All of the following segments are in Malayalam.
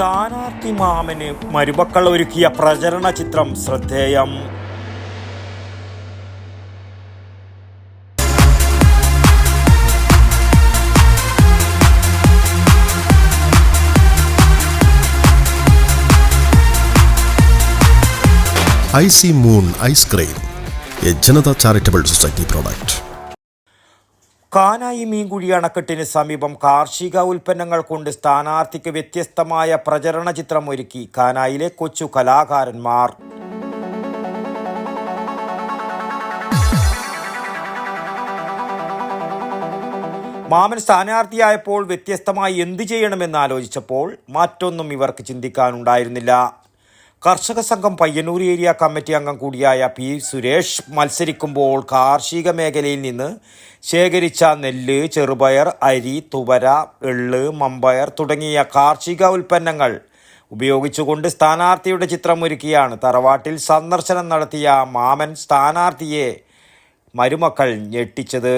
സ്ഥാനാർത്ഥി മാമന് മരുമക്കൾ ഒരുക്കിയ പ്രചരണ ചിത്രം ശ്രദ്ധേയം. I C moon ice cream A Janata charitable society product. Kanayi Meenkuzhi അണക്കെട്ടിന് സമീപം കാർഷിക ഉൽപ്പന്നങ്ങൾ കൊണ്ട് സ്ഥാനാർത്ഥിക്ക് വ്യത്യസ്തമായ പ്രചരണ ചിത്രം ഒരുക്കി കാനായിലെ കൊച്ചു കലാകാരന്മാർ. മാമൻ സ്ഥാനാർത്ഥിയായപ്പോൾ വ്യത്യസ്തമായി എന്തു ചെയ്യണമെന്ന് ആലോചിച്ചപ്പോൾ മറ്റൊന്നും ഇവർക്ക് ചിന്തിക്കാനുണ്ടായിരുന്നില്ല. കർഷക സംഘം പയ്യന്നൂർ ഏരിയ കമ്മിറ്റി അംഗം കൂടിയായ പി സുരേഷ് മത്സരിക്കുമ്പോൾ കാർഷിക മേഖലയിൽ നിന്ന് ശേഖരിച്ച നെല്ല് ചെറുപയർ അരി തുവര എള്ള് മമ്പയർ തുടങ്ങിയ കാർഷിക ഉൽപ്പന്നങ്ങൾ ഉപയോഗിച്ചുകൊണ്ട് സ്ഥാനാർത്ഥിയുടെ ചിത്രം ഒരുക്കിയാണ് തറവാട്ടിൽ സന്ദർശനം നടത്തിയ മാമൻ സ്ഥാനാർത്ഥിയെ മരുമക്കൾ ഞെട്ടിച്ചത്.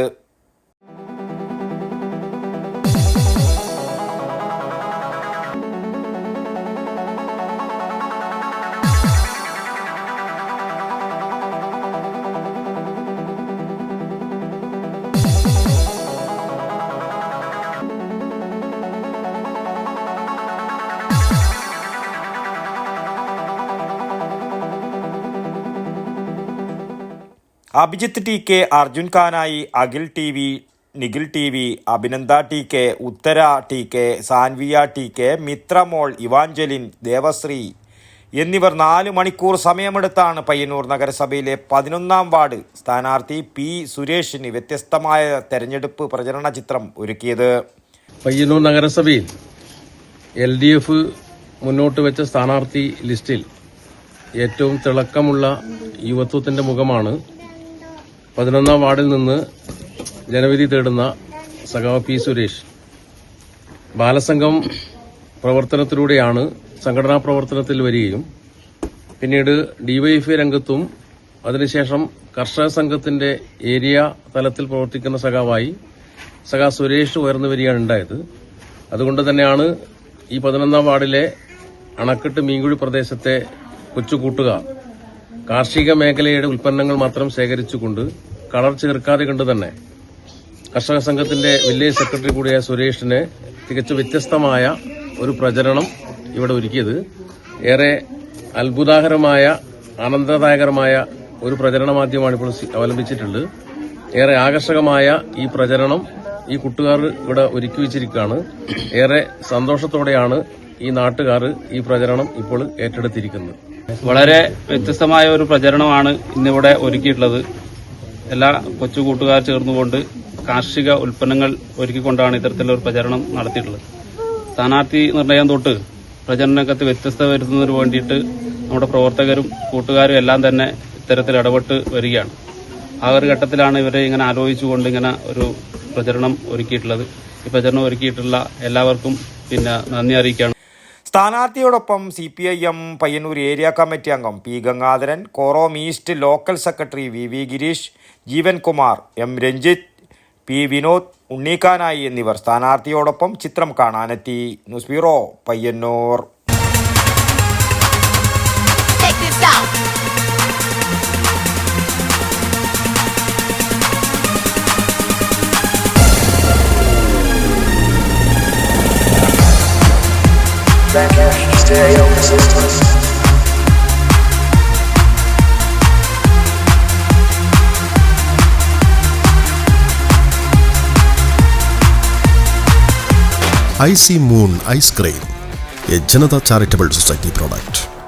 Abhijith T K Arjun ഖാനായി Akhil T V Nikhil T V Abhinanda T K Uthara T K Sanvia T K Mithramol Evangeline Devasree എന്നിവർ നാല് മണിക്കൂർ സമയമെടുത്താണ് പയ്യന്നൂർ നഗരസഭയിലെ പതിനൊന്നാം വാർഡ് സ്ഥാനാർത്ഥി പി സുരേഷിന് വ്യത്യസ്തമായ തെരഞ്ഞെടുപ്പ് പ്രചരണ ചിത്രം ഒരുക്കിയത്. പയ്യന്നൂർ നഗരസഭയിൽ എൽ ഡി എഫ് മുന്നോട്ട് വെച്ച സ്ഥാനാർത്ഥി ലിസ്റ്റിൽ ഏറ്റവും തിളക്കമുള്ള യുവത്വത്തിന്റെ മുഖമാണ് പതിനൊന്നാം വാർഡിൽ നിന്ന് ജനവിധി തേടുന്ന സഖാവ് പി സുരേഷ്. ബാലസംഘം പ്രവർത്തനത്തിലൂടെയാണ് സംഘടനാ പ്രവർത്തനത്തിൽ വരികയും പിന്നീട് ഡിവൈഎഫ്ഐ രംഗത്തും അതിനുശേഷം കർഷക സംഘത്തിന്റെ ഏരിയ തലത്തിൽ പ്രവർത്തിക്കുന്ന സഖാവായി സഖാ സുരേഷ് ഉയർന്നു വരികയാണ് ഉണ്ടായത്. അതുകൊണ്ട് തന്നെയാണ് ഈ പതിനൊന്നാം വാർഡിലെ അണക്കെട്ട് മീൻകുഴി പ്രദേശത്തെ കൊച്ചു കൂട്ടുകാർ കാർഷിക മേഖലയുടെ ഉൽപ്പന്നങ്ങൾ മാത്രം ശേഖരിച്ചുകൊണ്ട് കളർ ചേർക്കാതെ കണ്ടു തന്നെ കർഷക സംഘത്തിന്റെ വില്ലേജ് സെക്രട്ടറി കൂടിയായ സുരേഷിന് തികച്ചു വ്യത്യസ്തമായ ഒരു പ്രചരണം ഇവിടെ ഒരുക്കിയത്. ഏറെ അത്ഭുതാകരമായ ആനന്ദദായകരമായ ഒരു പ്രചരണ മാധ്യമമാണ് ഇപ്പോൾ അവലംബിച്ചിട്ടുള്ളത്. ഏറെ ആകർഷകമായ ഈ പ്രചരണം ഈ കൂട്ടുകാർ ഇവിടെ ഒരുക്കി വെച്ചിരിക്കുകയാണ്. ഏറെ സന്തോഷത്തോടെയാണ് ഈ നാട്ടുകാർ ഈ പ്രചരണം ഇപ്പോൾ ഏറ്റെടുത്തിരിക്കുന്നത്. വളരെ വ്യത്യസ്തമായ ഒരു പ്രചരണമാണ് ഇന്നിവിടെ ഒരുക്കിയിട്ടുള്ളത്. എല്ലാ കൊച്ചു കൂട്ടുകാർ ചേർന്നുകൊണ്ട് കാർഷിക ഉൽപ്പന്നങ്ങൾ ഒരുക്കിക്കൊണ്ടാണ് ഇത്തരത്തിലൊരു പ്രചരണം നടത്തിയിട്ടുള്ളത്. സ്ഥാനാർത്ഥി നിർണയം തൊട്ട് പ്രചരണ രംഗത്ത് വ്യത്യസ്തത വരുത്തുന്നതിന് വേണ്ടിയിട്ട് നമ്മുടെ പ്രവർത്തകരും കൂട്ടുകാരും എല്ലാം തന്നെ ഇത്തരത്തിൽ ഇടപെട്ട് വരികയാണ്. ആ ഒരു ഘട്ടത്തിലാണ് ഇവരെ ഇങ്ങനെ ആലോചിച്ചുകൊണ്ട് ഇങ്ങനെ ഒരു പ്രചരണം ഒരുക്കിയിട്ടുള്ളത്. ഈ പ്രചരണം ഒരുക്കിയിട്ടുള്ള എല്ലാവർക്കും പിന്നെ നന്ദി അറിയിക്കുകയാണ്. സ്ഥാനാർത്ഥിയോടൊപ്പം C P I M Payyanur area committee അംഗം P Gangadharan Korom east local secretary V V Gireesh Jeevankumar M Ranjith P Vinod Unnikanayi എന്നിവർ സ്ഥാനാർത്ഥിയോടൊപ്പം ചിത്രം കാണാനെത്തി. News bureau Payyanur. Ice stereo Moon Ice Cream, a Janata Charitable Society product.